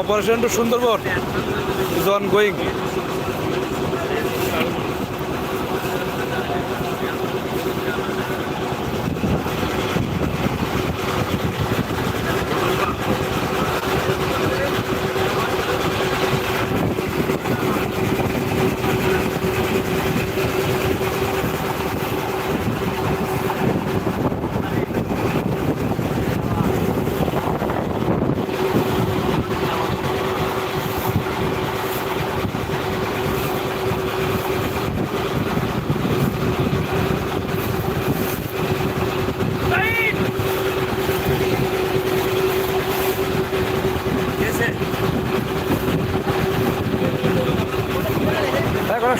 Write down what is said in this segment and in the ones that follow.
Operation to Sundarban is on going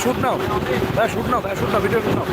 shoot now ভাই shoot now ভাই shoot now video shoot now.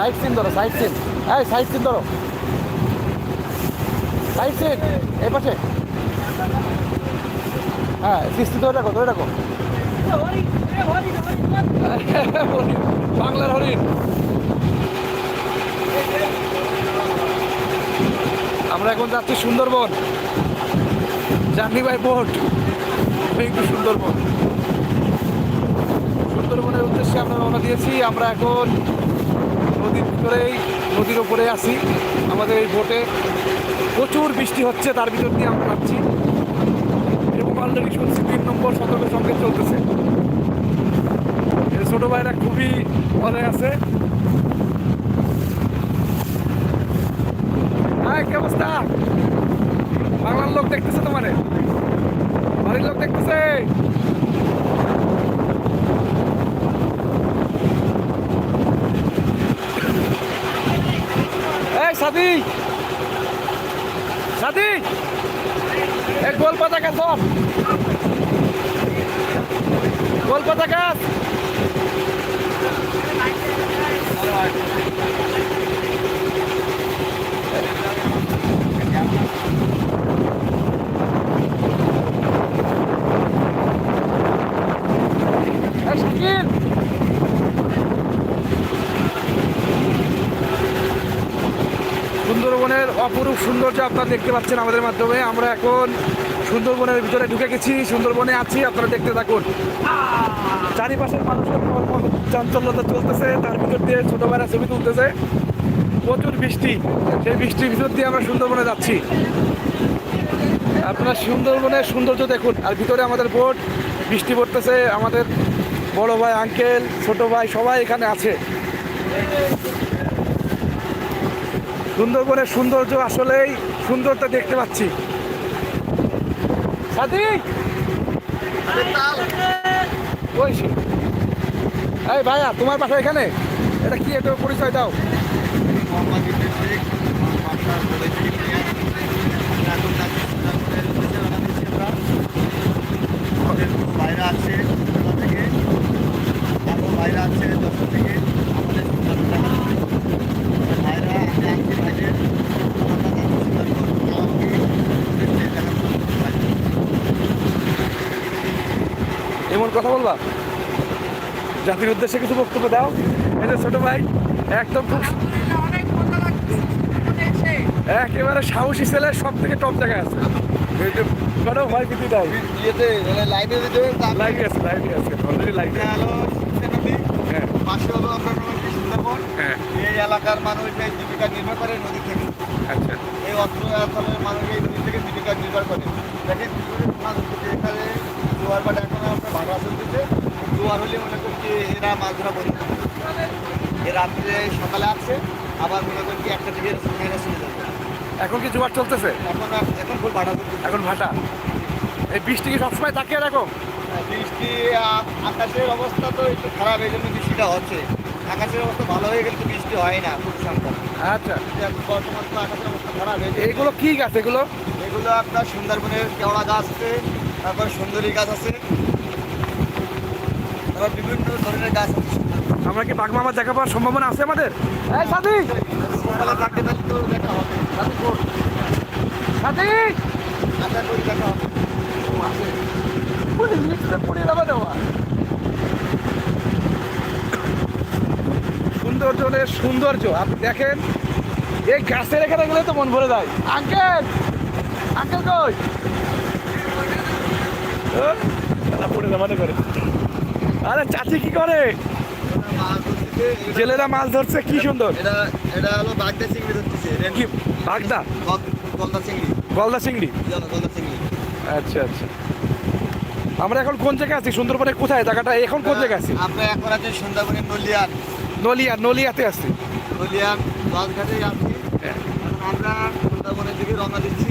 Side scene ধরো, side scene. এই, side scene ধরো। Side scene, এই পাশে। হ্যাঁ কিস্তি ধরে রাখো ধরে রাখো। বাংলার হরিণ। আমরা এখন যাচ্ছি সুন্দরবন। Journey by boat. একটু সুন্দরবন। সুন্দরবনের উদ্দেশ্যে আমরা রওনা দিয়েছি। আমরা এখন নদীর ভিতরেই, নদীর ওপরে আসি আমাদের এই বোটে প্রচুর বৃষ্টি হচ্ছে, তার ভিতর দিয়ে আমরা যাচ্ছি। এবং অলরেডি শুনছি তিন নম্বর সতর্ক সঙ্গে চলতেছে। ছোট ভাইরা খুবই ভালো আছে। হাই, কি অবস্থা? বাংলার লোক দেখতেছে তোমারে? বাড়ির লোক দেখতেছে? এই সাদিক। সাদিক। এক গোল পাতা গাছ ধর। গোল পাতা গাছ এই শাকিল সুন্দরবনের অপরূপ সৌন্দর্য আপনারা দেখতে পাচ্ছেন আমাদের মাধ্যমে। আমরা এখন সুন্দরবনের ভিতরে ঢুকে গেছি, সুন্দরবনে আছি, আপনারা দেখতে থাকুন। চারিপাশের মানুষের চাঞ্চল্যতা চলতেছে, তার ভিতর দিয়ে ছোট ভাইরা ছবি তুলতেছে। প্রচুর বৃষ্টি, সেই বৃষ্টির ভিতর দিয়ে আমরা সুন্দরবনে যাচ্ছি। আপনারা সুন্দরবনের সৌন্দর্য দেখুন, আর ভিতরে আমাদের বোট, বৃষ্টি পড়তেছে, আমাদের বড় ভাই আঙ্কেল ছোট ভাই, সবাই এখানে আছে। সুন্দরবনের সৌন্দর্য আসলেই সুন্দরটা দেখতে পাচ্ছি। সাদিক! ভাইয়া, তোমার বাসা এখানে? এটা কি এটা পরিচয় দাও বাইরে আছে ছোটবেলা থেকে আরও বাইরে আছে দশটা থেকে আমাদের সুন্দরবন ভাইরা আমি আনছি ভাইদের এমন কথা বলবা? জাতির উদ্দেশ্যে কিছু বক্তব্য দাও। যে ছোট ভাই একদম খুব একেবারে সাহসী ছেলে সব থেকে টপ জায়গায় আছে। এই যে কোনো ভয় নাই ইয়েতে দিতে লাইভে আছে লাইভে আছে অলরেডি লাইভে হলো নদী হ্যাঁ। পাশে হলো আপনার নদী সুন্দরবন। হ্যাঁ। এই এলাকার মানুষ এই জীবিকা নির্ভর করে নদী থেকে। আচ্ছা। এই মানুষ এই নদী থেকে জীবিকা নির্ভর করে। দেখেন এখানে জোয়ার বাট এখন আপনার ভাড়া চলতেছে। জোয়ার হলে মনে করি যে এরা মাছ ধরা বন্ধ। এ রাত্রে সকালে আসছে আবার মনে করি যে একটা দিকে মেয়েরা চলে যাবে। এখন কি জোয়ার চলতেছে? এখন এখন ফুল ভাড়া চলতেছে। এখন ভাটা। এই বৃষ্টি কি সবসময় থাকে এরকম? বৃষ্টি আকাশের অবস্থা তো একটু খারাপ এই জন্য বৃষ্টিটা হচ্ছে। আকাশের অবস্থা ভালো হয়ে গেলে বৃষ্টি হয় না খুব সম্ভব আচ্ছা। বর্তমান তো আকাশের অবস্থা খারাপ এইগুলো কি গাছ এগুলো? এগুলো আপনার সুন্দরবনের কেওড়া গাছ আছে তারপর সুন্দরী গাছ আছে। তারপর বিভিন্ন ধরনের গাছ আছে। আমরা কি বাঘ মামা দেখা পাওয়ার সম্ভাবনা আছে আমাদের? এই সাথী! সকালে থাকতে তাহলে তো দেখা হবে। সাথী আশা করি দেখা হবে। পুরো লিফটে পড়ে যাবে দেওয়া। সৌন্দর্যের সৌন্দর্য আপনি দেখেন এই গাছের এখানে গেলে তো মন ভরে যায়। আঙ্কেল! আঙ্কেল কই? পড়ে যাবে করে আরে চাচি কি করে জেলেরা মাছ ধরছে কি সুন্দর। এটা এটা হলো বাগদা চিংড়ি ধরতেছে কি বাগদা? গল- গলদা চিংড়ি। গলদা চিংড়ি? গলদা চিংড়ি। আচ্ছা আচ্ছা। আমরা এখন কোন জায়গায় আছি? সুন্দরবনের কোথায়? জায়গাটা এখন কোন জায়গায় আছি? আমরা এখন আছি সুন্দরবনের নলিয়ান। নলিয়া নলিয়াতে আছি। নলিয়ান বাসঘাটে আছি। হ্যাঁ। আমরা সুন্দরবনের দিকে রওনা দিচ্ছি।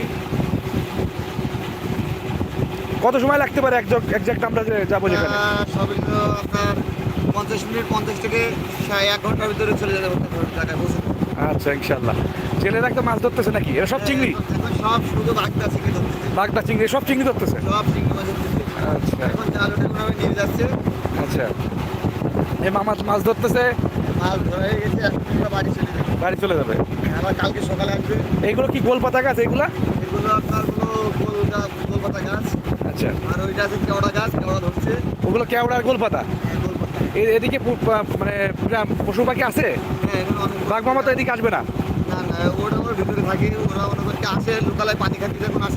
কত সময় লাগতে পারে একজাক্ট আমরা যে যাব যেখানে? সবই তো আপনার পঞ্চাশ মিনিট পঞ্চাশ থেকে এক ঘণ্টার ভিতরে চলে যাবে জায়গায় আচ্ছা ইনশাল্লাহ ছেলেরা একদম মাছ ধরতেছে নাকি? এরা সব চিংড়ি? সব শুধু বাগদা চিংড়ি ধরতেছে। বাগদা চিংড়ি সব চিংড়ি ধরতেছে? সব চিংড়ি মাছ ধরতেছে। আচ্ছা। এখন জাল ওটা নিয়ে যাচ্ছে। আচ্ছা। এই মামা মাছ ধরতেছে? মাছ ধরা হয়ে গেছে বাড়ি চলে যাবে। বাড়ি চলে যাবে? আবার কালকে সকালে আসবে। এইগুলো কি গোল পাতা গাছ এইগুলা এগুলো আপনার কোনো গোল গোল পাতা গাছ। আচ্ছা। আর ওইটা আছে কেওড়া গাছ কেওড়া ধরছে। ওগুলো কেওড়ার গোল পাতা হ্যাঁ, এদিকে মানে পশু পাখি আছে? হ্যাঁ বাঘ মামা তো এদিকে আসবে না?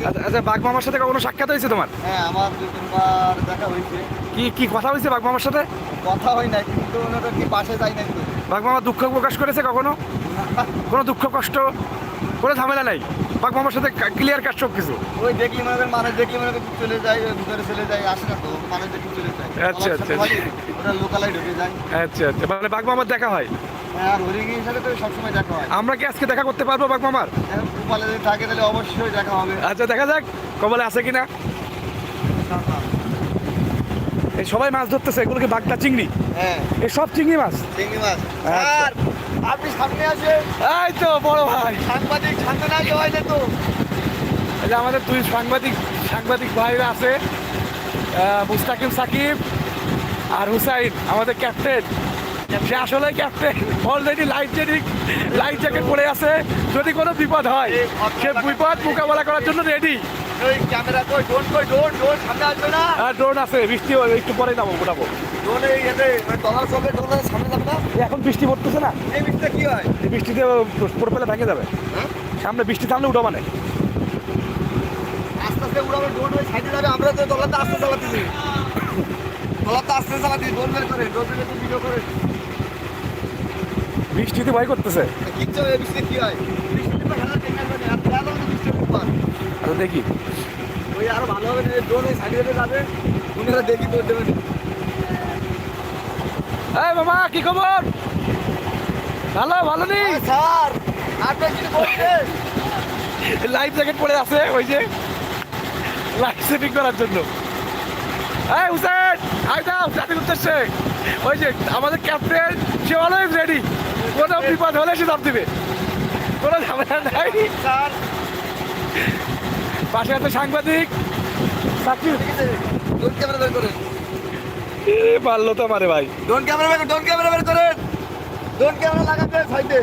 আচ্ছা, আচ্ছা বাঘ মামার সাথে কখনো সাক্ষাৎ হয়েছে তোমার? হ্যাঁ আমার তিনবার দেখা হয়েছে। কি কি কথা হয়েছে বাঘ মামার সাথে? কথা হয় না কিন্তু ওনারা কি পাশে যায় না কিন্তু বাঘ মামা দুঃখ প্রকাশ করেছে কখনো? কোনো দুঃখ কষ্ট কোনো ঝামেলা নাই? বাঘ মামার সাথে ক্লিয়ার সব কিছু। ওই দেখলি মনে করেন মানুষ দেখলি মনে করেন চলে যায় ভিতরে চলে যায় আসে না তো মানুষ দেখলি চলে যায়। আচ্ছা, আচ্ছা। ওরা লোকালয় ঢুকে যায়। আচ্ছা আচ্ছা। মানে বাঘ মামার দেখা হয়? হ্যাঁ, আর হরিণের সাথে তো সবসময় দেখা হয়। আমরা কি আজকে দেখা করতে পারব বাঘ মামার? যদি থাকে তাহলে অবশ্যই দেখা হবে। আচ্ছা দেখা যাক কবলে আছে কিনা। সবাই মাছ ধরতেছে এগুলোকে বাগদা চিংড়ি। হ্যাঁ। সব চিংড়ি মাছ? চিংড়ি মাছ। আচ্ছা। আপনি সামনে আসেন। এই তো বড় ভাই। সাংবাদিক সামনে না যাওয়া এই যে আমাদের দুই সাংবাদিক সাংবাদিক ভাইরা আছে মুস্তাকিম সাকিব আর হুসাইন আমাদের ক্যাপ্টেন। সে আসলে captain already life jacket life jacket পরে আছে। যদি কোনো বিপদ হয় সে বিপদ মোকাবেলা করার জন্য রেডি ওই ক্যামেরা কই ড্রোন কই ড্রোন ড্রোন সামনে আসবে না? ড্রোন আছে বৃষ্টি হবে, একটু পরে যাব মোটাবো ড্রোন এতে ডলার সামনে যাবে না? এখন বৃষ্টি পড়তেছে না? এই বিষয়টা কি হয়? এই বৃষ্টিতে ভেঙে যাবে। হ্যাঁ? সামনে বৃষ্টি থামলে উঠো মানে। আস্তে আস্তে উড়াবে ড্রোন ওই সাইডে যাবে আমরা তো আস্তে চালাতেছি ডলারটা আস্তে চালাতেছি ড্রোন বের করে ড্রোন বের করে ভিডিও করে। বৃষ্টিতে ভয় করতেছে। কিচ্ছু কি হয়? বৃষ্টিতে খেলা আর খেলা আচ্ছা দেখি। ওই আরও ভালো হবে ড্রোন ওই সাইডে যাবে উনারা দেখি তো দেবেন এই মামা কি খবর? ভালো ভালো নেই স্যার আপনি কিছু বলছেন লাইফ জ্যাকেট পরে আছে ওই যে। লাইফ সেভিং করার জন্য। এই হুসেন আই দাও জাতির উদ্দেশ্যে। ওই যে আমাদের ক্যাপ্টেন সে অলওয়েজ রেডি কোনো বিপদ হলে সে দাম দিবে। কোনো ঝামেলা নাই। স্যার পাশে আছে সাংবাদিক। সাকিব। ক্যামেরা বের করেন। এ পারল তো মারে ভাই। ডোন ক্যামেরা বের ডোন ক্যামেরা বের করেন। ড্রোন ক্যামেরা লাগাতে সাইডে।